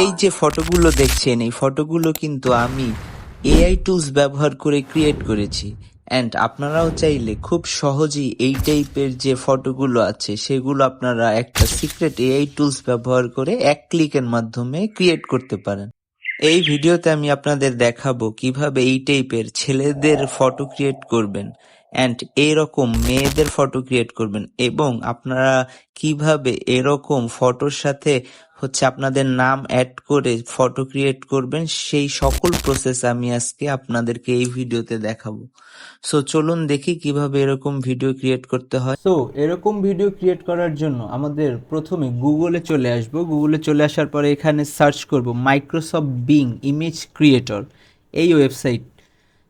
এই যে ফটোগুলো দেখছেন, এই ফটোগুলো কিন্তু আমি এআই টুলস ব্যবহার করে ক্রিয়েট করেছি। অ্যান্ড আপনারাও চাইলে খুব সহজেই এই টাইপের যে ফটোগুলো আছে, সেগুলো আপনারা একটা সিক্রেট এআই টুলস ব্যবহার করে এক ক্লিকের মাধ্যমে ক্রিয়েট করতে পারেন। এই ভিডিওতে আমি আপনাদের দেখাবো কীভাবে এই টাইপের ছেলেদের ফটো ক্রিয়েট করবেন। অ্যান্ড এরকম মেয়েদের ফটো ক্রিয়েট করবেন। এবং আপনারা কীভাবে এরকম ফটোর সাথে হচ্ছে আপনাদের নাম অ্যাড করে ফটো ক্রিয়েট করবেন, সেই সকল প্রসেস আমি আজকে আপনাদেরকে এই ভিডিওতে দেখাবো। সো চলুন দেখি কীভাবে এরকম ভিডিও ক্রিয়েট করতে হয়। সো এরকম ভিডিও ক্রিয়েট করার জন্য আমাদের প্রথমে গুগলে চলে আসব। গুগলে চলে আসার পরে এখানে সার্চ করব মাইক্রোসফট বিং ইমেজ ক্রিয়েটর এই ওয়েবসাইট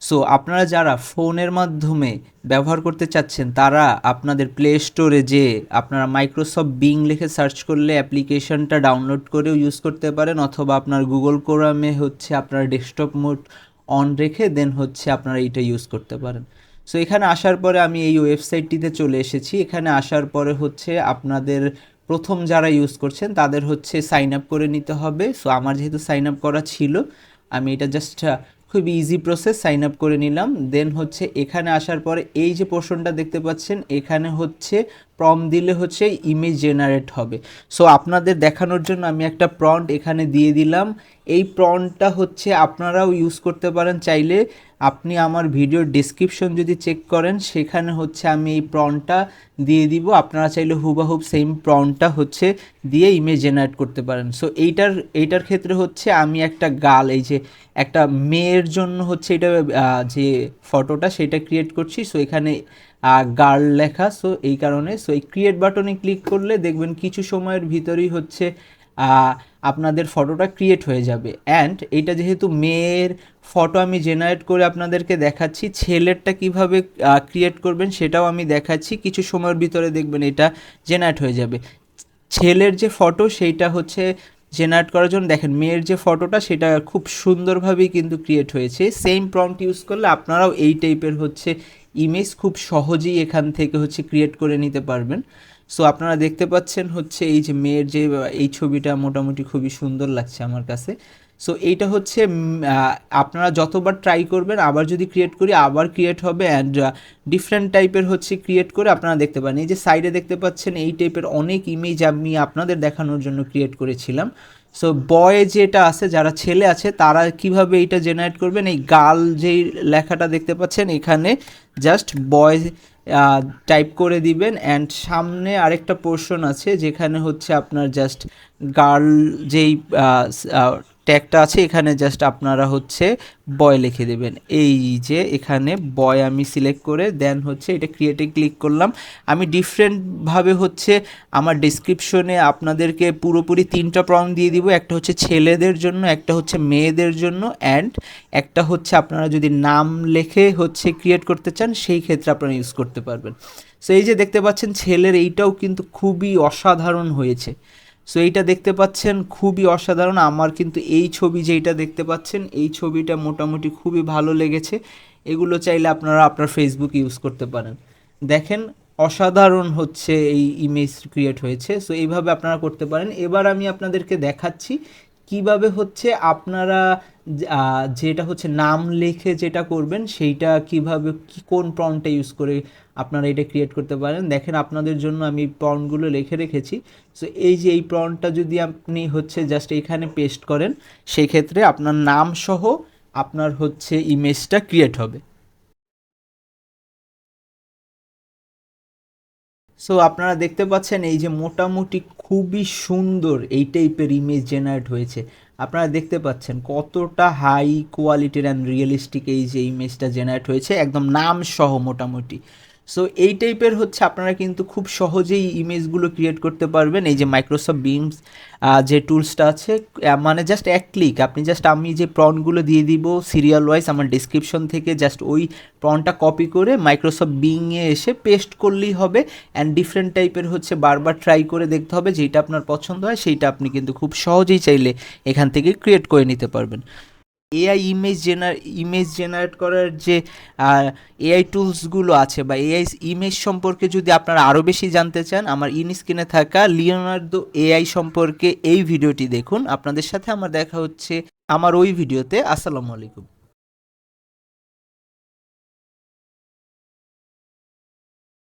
সো আপনারা যারা ফোনের মাধ্যমে ব্যবহার করতে চাচ্ছেন, তারা আপনাদের প্লে স্টোরে যে আপনারা মাইক্রোসফট বিং লিখে সার্চ করলে অ্যাপ্লিকেশনটা ডাউনলোড করেও ইউজ করতে পারেন, অথবা আপনার গুগল কোরামে হচ্ছে আপনার ডেস্কটপ মোড অন রেখে দেন হচ্ছে আপনারা এটা ইউজ করতে পারেন। সো এখানে আসার পরে আমি এই ওয়েবসাইটটিতে চলে এসেছি। এখানে আসার পরে হচ্ছে আপনাদের প্রথম যারা ইউজ করছেন, তাদের হচ্ছে সাইন আপ করে নিতে হবে। সো আমার যেহেতু সাইন আপ করা ছিল, আমি এটা জাস্ট খুব ইজি প্রসেস সাইন আপ করে নিলাম। দেন হচ্ছে এখানে আসার পরে এই যে পোর্শনটা দেখতে পাচ্ছেন, এখানে হচ্ছে প্রম দিলে হচ্ছে ইমেজ জেনারেট হবে। সো আপনাদের দেখানোর জন্য আমি একটা প্রন্ট এখানে দিয়ে দিলাম। এই প্রন্টটা হচ্ছে আপনারাও ইউজ করতে পারেন চাইলে। আপনি আমার ভিডিওর ডিসক্রিপশন যদি চেক করেন, সেখানে হচ্ছে আমি এই প্রনটা দিয়ে দিব। আপনারা চাইলে হুবাহুব সেম প্রনটা হচ্ছে দিয়ে ইমেজ জেনারেট করতে পারেন। সো এইটার এইটার ক্ষেত্রে হচ্ছে আমি একটা গাল, এই যে একটা মেয়ের জন্য হচ্ছে এটা যে ফটোটা সেটা ক্রিয়েট করছি। সো এখানে গার্ল লেখা। সো এই কারণে সো এই ক্রিয়েট বাটনে ক্লিক করলে দেখবেন কিছু সময়ের ভিতরেই হচ্ছে আপনাদের ফটোটা ক্রিয়েট হয়ে যাবে। অ্যান্ড এটা যেহেতু মেয়ের ফটো আমি জেনারেট করে আপনাদেরকে দেখাচ্ছি, ছেলেরটা কীভাবে ক্রিয়েট করবেন সেটাও আমি দেখাচ্ছি। কিছু সময়ের ভিতরে দেখবেন এটা জেনারেট হয়ে যাবে। ছেলের যে ফটো সেইটা হচ্ছে জেনারেট করার জন্য দেখেন, মেয়ের যে ফটোটা সেটা খুব সুন্দরভাবেই কিন্তু ক্রিয়েট হয়েছে। সেম প্রম্পট ইউজ করলে আপনারাও এই টাইপের হচ্ছে ইমেজ খুব সহজেই এখান থেকে হচ্ছে ক্রিয়েট করে নিতে পারবেন। সো আপনারা দেখতে পাচ্ছেন হচ্ছে এই যে মেয়ের যে এই ছবিটা মোটামুটি খুবই সুন্দর লাগছে আমার কাছে। সো এইটা হচ্ছে আপনারা যতবার ট্রাই করবেন, আবার যদি ক্রিয়েট করি, আবার ক্রিয়েট হবে অ্যান্ড ডিফারেন্ট টাইপের হচ্ছে ক্রিয়েট করে আপনারা দেখতে পারেন। এই যে সাইডে দেখতে পাচ্ছেন, এই টাইপের অনেক ইমেজ আমি আপনাদের দেখানোর জন্য ক্রিয়েট করেছিলাম। সো বয় যেটা আছে, যারা ছেলে আছে, তারা কীভাবে এইটা জেনারেট করবেন? এই গাল যেই লেখাটা দেখতে পাচ্ছেন, এখানে জাস্ট বয় টাইপ করে দিবেন অ্যান্ড সামনে আরেকটা পোর্শন আছে যেখানে হচ্ছে আপনার জাস্ট গার্ল যেই ট্যাগটা আছে, এখানে জাস্ট আপনারা হচ্ছে বয় লিখে দেবেন। এই যে এখানে বয় আমি সিলেক্ট করে দেন হচ্ছে এটা ক্রিয়েটে ক্লিক করলাম। আমি ডিফারেন্টভাবে হচ্ছে আমার ডিসক্রিপশনে আপনাদেরকে পুরোপুরি তিনটা প্রম দিয়ে দিব। একটা হচ্ছে ছেলেদের জন্য, একটা হচ্ছে মেয়েদের জন্য অ্যান্ড একটা হচ্ছে আপনারা যদি নাম লেখে হচ্ছে ক্রিয়েট করতে চান, সেই ক্ষেত্রে আপনারা ইউজ করতে পারবেন। সো এই যে দেখতে পাচ্ছেন, ছেলের এইটাও কিন্তু খুবই অসাধারণ হয়েছে। সো এইটা দেখতে পাচ্ছেন, খুবই অসাধারণ। আমার কিন্তু এই ছবি যেইটা দেখতে পাচ্ছেন, এই ছবিটা মোটামুটি খুবই ভালো লেগেছে। এগুলো চাইলে আপনারা আপনার ফেসবুক ইউজ করতে পারেন। দেখেন, অসাধারণ হচ্ছে এই ইমেজ ক্রিয়েট হয়েছে। সো এইভাবে আপনারা করতে পারেন। এবার আমি আপনাদেরকে দেখাচ্ছি কীভাবে হচ্ছে আপনারা যেটা হচ্ছে নাম লিখে যেটা করবেন, সেইটা কীভাবে, কি, কোন প্রম্পটটা ইউজ করে আপনারা এটা ক্রিয়েট করতে পারেন? দেখেন আপনাদের জন্য আমি প্রম্পটগুলো লিখে রেখেছি। সো এই যে এই প্রম্পটটা যদি আপনি হচ্ছে জাস্ট এখানে পেস্ট করেন সেই ক্ষেত্রে আপনার নাম সহ আপনার হচ্ছে ইমেজটা ক্রিয়েট হবে। সো আপনারা দেখতে পাচ্ছেন এই যে মোটামুটি খুবই সুন্দর এই টাইপের ইমেজ জেনারেট হয়েছে। আপনারা দেখতে পাচ্ছেন কতটা হাই কোয়ালিটির অ্যান্ড রিয়েলিস্টিক এই যে ইমেজটা জেনারেট হয়েছে। একদম নাম সহ মোটামুটি। সো এই টাইপের হচ্ছে আপনারা কিন্তু খুব সহজেই ইমেজগুলো ক্রিয়েট করতে পারবেন। এই যে মাইক্রোসফট বিমস যে টুলসটা আছে মানে জাস্ট এক ক্লিক আপনি জাস্ট আমি যে প্রনগুলো দিয়ে দিব সিরিয়াল ওয়াইজ আমার ডিসক্রিপশন থেকে জাস্ট ওই প্রনটা কপি করে মাইক্রোসফট বিংয়ে এসে পেস্ট করলেই হবে। অ্যান্ড ডিফারেন্ট টাইপের হচ্ছে বারবার ট্রাই করে দেখতে হবে যেটা আপনার পছন্দ হয়, সেইটা আপনি কিন্তু খুব সহজেই চাইলে এখান থেকে ক্রিয়েট করে নিতে পারবেন। এআই ইমেজ জেনার ইমেজ জেনারেট করার যে এআই টুলসগুলো আছে বা এআই ইমেজ সম্পর্কে যদি আপনারা আরও বেশি জানতে চান, আমার ইন স্ক্রিনে থাকা লিওনার্দো এআই সম্পর্কে এই ভিডিওটি দেখুন। আপনাদের সাথে আমার দেখা হচ্ছে আমার ওই ভিডিওতে। আসসালামু আলাইকুম।